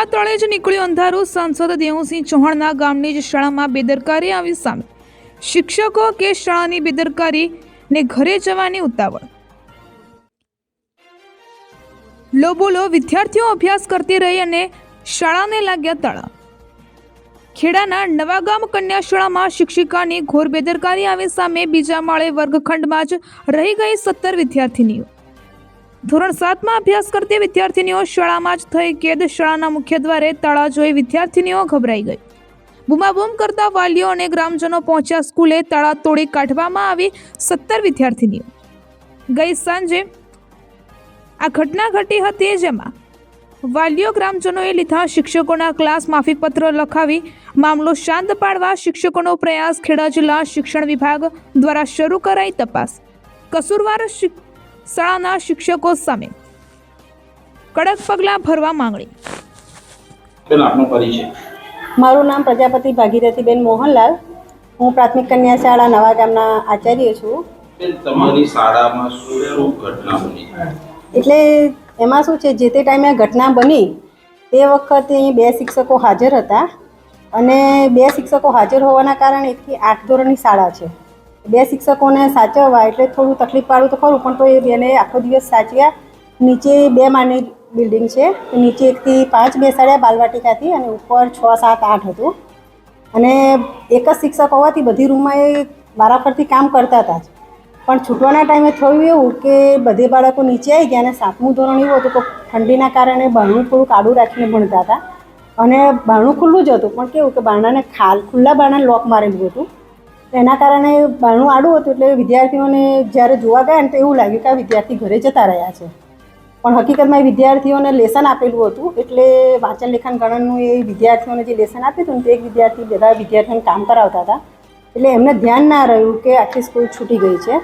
જોયા ત્રણે જ નીકળ્યું અંધારું. સાંસદ દેવુસિંહ ચૌહાણના ગામની જ શાળામાં બેદરકારી આવી સામે. શિક્ષકો કે શાળાની બેદરકારી ને ઘરે જવાની ઉતાવળ. લોબોલો વિદ્યાર્થીઓ અભ્યાસ કરતી રહી અને શાળાને લાગ્યા તાળા ખેડાના નવાગામ કન્યા શાળામાં શિક્ષિકાની ઘોર બેદરકારી આવી સામે બીજા માળે વર્ગખંડમાં જ રહી ગઈ સત્તર વિદ્યાર્થીનીઓ. ધોરણ સાતમાં અભ્યાસ કરતી વિદ્યાર્થીનીઓ શાળામાં જ થઈ કેદ. શાળાના મુખ્ય દ્વારે તાળા જોઈ વિદ્યાર્થીનીઓ ગભરાઈ ગઈ. બૂમાબૂમ કરતા વાલીઓ અને ગ્રામજનો પહોંચ્યા સ્કૂલે તાળા તોડી કાઢવામાં આવી સત્તર વિદ્યાર્થીનીઓ. ગઈ સાંજે આ ઘટના ઘટી હતી જેમાં વાલીઓ ગ્રામજનોએ લીધા શિક્ષકોના ક્લાસ માફીપત્ર લખાવી મામલો શાંત પાડવા શિક્ષકોનો પ્રયાસ ખેડા જિલ્લા શિક્ષણ વિભાગ દ્વારા શરૂ કરાઈ તપાસ. કસૂરવાર શાળાના શિક્ષકો સામે કડક પગલાં ભરવા માંગણી. બેન આપનો પરિચય. મારું નામ પ્રજાપતિ ભાગીરથીબેન મોહનલાલ. હું પ્રાથમિક કન્યા શાળા નવા ગામના આચાર્ય છું. તમારી શાળામાં શું શું ઘટના બની? એટલે એમાં શું છે જે તે ટાઈમે ઘટના બની તે વખતે અહીં બે શિક્ષકો હાજર હતા. અને બે શિક્ષકો હાજર હોવાના કારણે એકથી આઠ ધોરણની શાળા છે. બે શિક્ષકોને સાચવવા એટલે થોડું તકલીફ પાડવું તો ખરું, પણ તો એ બેને આખો દિવસ સાચવ્યા. નીચે બે માળની બિલ્ડિંગ છે નીચે એકથી પાંચ બેસાડ્યા બાલવાટિકાથી અને ઉપર છ, સાત, આઠ હતું. અને એક જ શિક્ષક હોવાથી બધી રૂમમાં એ વારાફરતી કામ કરતા હતા જ. પણ છૂટવાના ટાઈમે થયું એવું કે બધે બાળકો નીચે આવી ગયા અને સાતમું ધોરણ એવું હતું તો ઠંડીના કારણે બારણું થોડું કાઢું રાખીને ભણતા હતા. અને બારણું ખુલ્લું જ હતું, પણ કેવું કે બારણાને ખાલ, ખુલ્લા બારણાને લોક મારેલું હતું. એના કારણે બારણું આડું હતું એટલે વિદ્યાર્થીઓને જ્યારે જોવા ગયા ને તો એવું લાગ્યું કે આ વિદ્યાર્થી ઘરે જતા રહ્યા છે. પણ હકીકતમાં એ વિદ્યાર્થીઓને લેસન આપેલું હતું એટલે વાંચન લેખન ગણનનું એ વિદ્યાર્થીઓને જે લેસન આપ્યું હતું ને તે એક વિદ્યાર્થી બધા વિદ્યાર્થીઓને કામ કરાવતા હતા. એટલે એમને ધ્યાન ના રહ્યું કે આખી સ્કૂલ છૂટી ગઈ છે.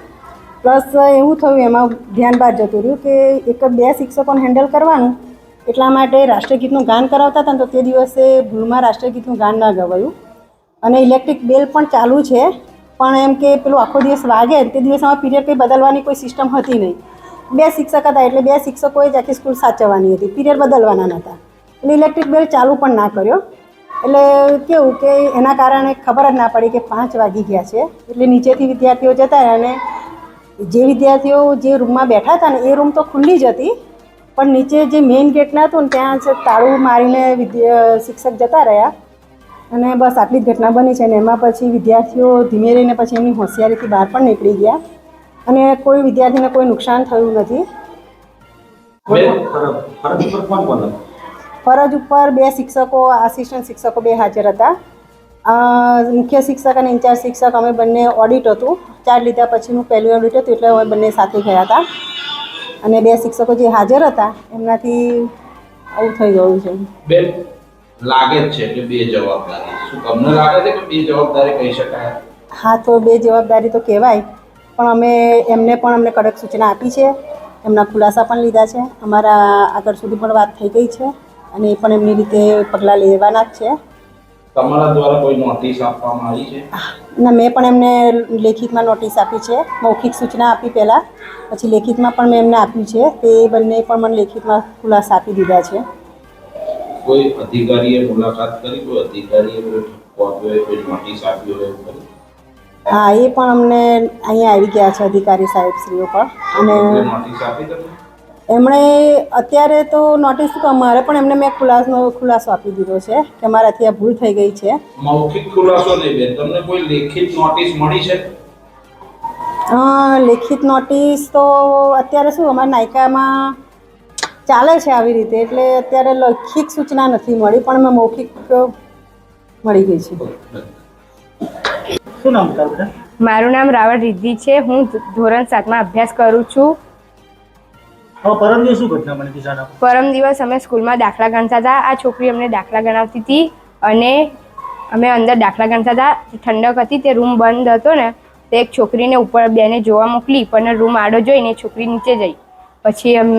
પ્લસ એવું થયું, એમાં ધ્યાન બહાર જતું રહ્યું કે એક બે શિક્ષકોને હેન્ડલ કરવાનું એટલા માટે રાષ્ટ્રગીતનું ગાન કરાવતા હતા તો તે દિવસે ભૂલમાં રાષ્ટ્રગીતનું ગાન ના ગવાયું. અને ઇલેક્ટ્રિક બેલ પણ ચાલુ છે. પણ એમ કે પેલું આખો દિવસ વાગે તે દિવસમાં પીરિયડ કંઈ બદલવાની કોઈ સિસ્ટમ હતી નહીં. બે શિક્ષક હતા એટલે બે શિક્ષકોએ જ આખી સ્કૂલ સાચવવાની હતી. પીરિયડ બદલવાના નહોતા. એટલે ઇલેક્ટ્રિક બેલ ચાલુ પણ ના કર્યો. એટલે કેવું કે એના કારણે ખબર જ ના પડી કે પાંચ વાગી ગયા છે. એટલે નીચેથી વિદ્યાર્થીઓ જતા અને જે વિદ્યાર્થીઓ જે રૂમમાં બેઠા હતા ને, એ રૂમ તો ખુલ્લી જ હતી. પણ નીચે જે મેઇન ગેટના હતું ને, ત્યાં તાળું મારીને શિક્ષક જતા રહ્યા. અને બસ આટલી જ ઘટના બની છે અને એમાં પછી વિદ્યાર્થીઓ ધીમે રહીને પછી એમની હોશિયારીથી બહાર પણ નીકળી ગયા. અને કોઈ વિદ્યાર્થીને કોઈ નુકસાન થયું નથી. ફરજ ઉપર બે શિક્ષકો આસિસ્ટન્ટ શિક્ષકો બે હાજર હતા. મુખ્ય શિક્ષક અને ઇન્ચાર્જ શિક્ષક અમે બંને ઓડિટ હતું. ચાર્જ લીધા પછીનું પહેલું ઓડિટ હતું એટલે અમે બંને સાથે ગયા હતા. અને બે શિક્ષકો જે હાજર હતા એમનાથી આવું થઈ ગયું છે. લાગે જ છે કે બે જવાબદારી શું તમને લાગે છે કે બે જવાબદારી કહી શકાય? હા તો બે જવાબદારી તો કહેવાય. પણ અમે એમને પણ અમને કડક સૂચના આપી છે. એમના ખુલાસા પણ લીધા છે. અમારા આગળ સુધી પણ વાત થઈ ગઈ છે અને એ પણ એમની રીતે પગલાં લેવાના જ છે. તમારા દ્વારા કોઈ નોટિસ આપવામાં આવી છે? ના મેં પણ એમને લેખિતમાં નોટિસ આપી છે. મૌખિક સૂચના આપી પહેલાં. પછી લેખિતમાં પણ મેં એમને આપ્યું છે. તે બંને પણ મને લેખિતમાં ખુલાસા આપી દીધા છે. કોઈ અધિકારીએ મુલાકાત કરી કોઈ અધિકારીએ કોઈ ઠપકો આપ્યો હોય કોઈ નોટિસ આપ્યો હોય એવું? હા એ પણ અમને અહીંયા આવી ગયા છે અધિકારી સાહેબ શ્રીઓ પણ. અને નોટિસ આપી તમને? એમણે અત્યારે તો નોટિસ શું અમારે પણ એમને મેં ખુલાસો ખુલાસો આપી દીધો છે કે મારાથી આ ભૂલ થઈ ગઈ છે. મૌખિક ખુલાસો નહીં બેન તમને કોઈ લેખિત નોટિસ મળી છે? લેખિત નોટિસ તો અત્યારે શું અમારા નાયકામાં ચાલે છે આવી રીતે એટલે અત્યારે લૌખિક સૂચના નથી મળી પણ મેં મૌખિક મળી ગઈ છે. શું નામ મારું નામ રાવળ રિદ્ધિ છે. હું ધોરણ સાતમાં અભ્યાસ કરું છું. પરમ દિવસ શું ઘટના બની હતી પરમ દિવસ અમે સ્કૂલમાં દાખલા ગણતા હતા. આ છોકરી અમને દાખલા ગણાવતી હતી અને અમે અંદર દાખલા ગણતા હતા. ઠંડક હતી તે રૂમ બંધ હતો ને તે એક છોકરીને ઉપર બેને જોવા મોકલી પણ રૂમ આડો જોઈને છોકરી નીચે જઈ. પછી એમ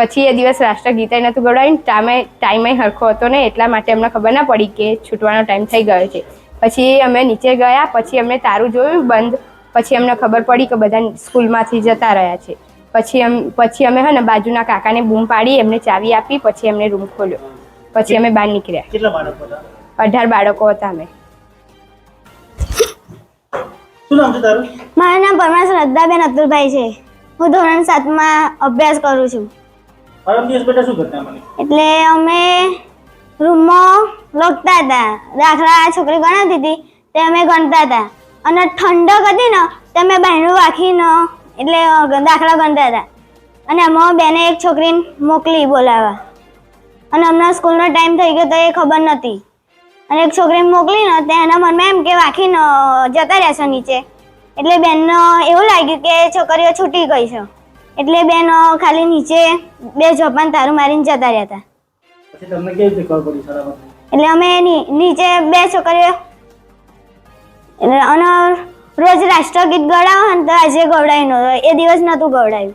પછી એ દિવસ રાષ્ટ્રગીત નહોતું ગવડાવ્યું ટાઈમે ટાઈમે હરખો હતો ને એટલા માટે અમને ખબર ના પડી કે છૂટવાનો ટાઈમ થઈ ગયો છે. પછી અમે નીચે ગયા પછી અમને તારું જોયું બંધ. પછી અમને ખબર પડી કે બધા સ્કૂલમાંથી જતા રહ્યા છે. પછી એમ પછી અમે હે ને બાજુના કાકાને બૂમ પાડી એમને ચાવી આપી પછી એમને રૂમ ખોલ્યો. પછી અમે બહાર નીકળ્યા. કેટલા બાળકો હતા? અઢાર બાળકો હતા અમે. શું નામ છે તારું? મારું નામ પરમાર શ્રદ્ધાબેન અતુલભાઈ છે. હું ધોરણ સાતમાં અભ્યાસ કરું છું. એટલે અમે રૂમમાં લખતા હતા. દાખલા આ છોકરી ગણાવતી હતી, તે અમે ગણતા હતા. અને ઠંડક હતી ને, તે અમે બહેનું રાખીને એટલે દાખલા ગણતા હતા. અને એમાં બેને એક છોકરીને મોકલી બોલાવવા અને હમણાં સ્કૂલનો ટાઈમ થઈ ગયો તો એ ખબર નહોતી. અને એક છોકરીને મોકલીને, તે એના મનમાં એમ કે વાંખીને જતા રહેશે નીચે. એટલે બેનને એવું લાગ્યું કે છોકરીઓ છૂટી ગઈ છે. એટલે બેન ખાલી નીચે બે જોપાન તારું મારીને જતા રહ્યા હતા. પછી તમને કેવી રીતે ખબર પડી શાળામાં એટલે અમે નીચે બે છોકરીઓ. એટલે અને રોજ રાષ્ટ્રગીત ગવડાવો ને તો આજે ગવડાવી નહોતો એ દિવસ નહોતું ગવડાવ્યું.